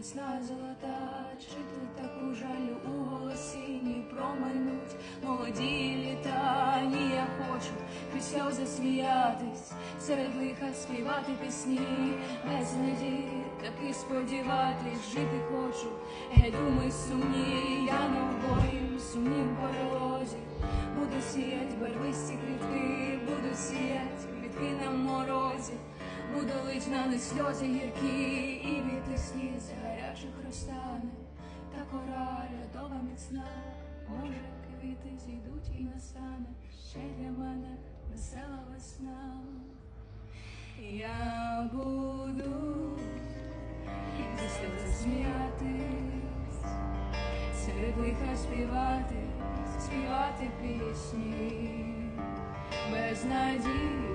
весна золота, чути таку жалю у голосінні промайнуть молоді літа. Ні, я хочу крізь сльози сміятись, серед лиха співати пісні, без надії, таки сподіватись, жити хочу. Геть думи сумні, я на обоїм сумнім перелозі. Буду сіять барвисті буду лить на них сльози гіркі, і віти сліз гарячих розтане, та кора льодова міцна, може, квіти зійдуть і настане. Ще для мене весела весна. Я буду зі сльози сміятись, серед лиха співати, співати пісні, без надії